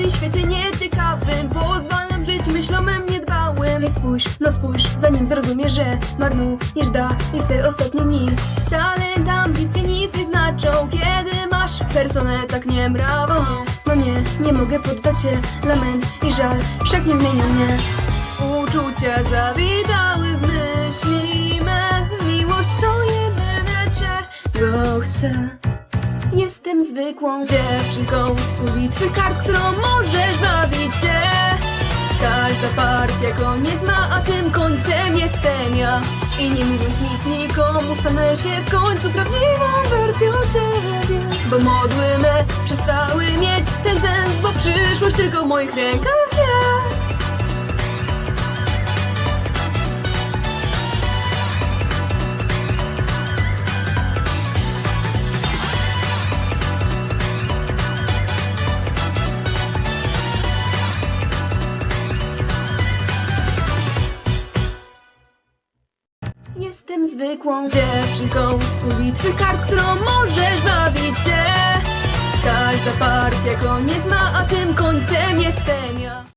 tym świecie nieciekawym Pozwalam żyć myślomym niedbałym. Więc spójrz, no spójrz, zanim zrozumiesz, że Marnujesz dalej swe ostatnie dni. Talent, ambicje nic nie znaczą. Kiedy masz personę tak niemrawą No nie, nie mogę poddać się. Lament i żal, wszak nie zmienia mnie. Uczucia zawitały w myśli me. Miłość to jedyne czego chcę Jestem zwykłą dziewczynką z pobitwych kart, którą możesz bawić się. Każda partia koniec ma, a tym końcem jestem ja. I nie mówiąc nic nikomu, stanę się w końcu prawdziwą wersją siebie. Bo modły me przestały mieć ten sens, bo przyszłość tylko w moich rękach Jestem zwykłą dziewczynką z pobitwych kart, którą możesz bawić się. Każda partia koniec ma, a tym końcem jestem ja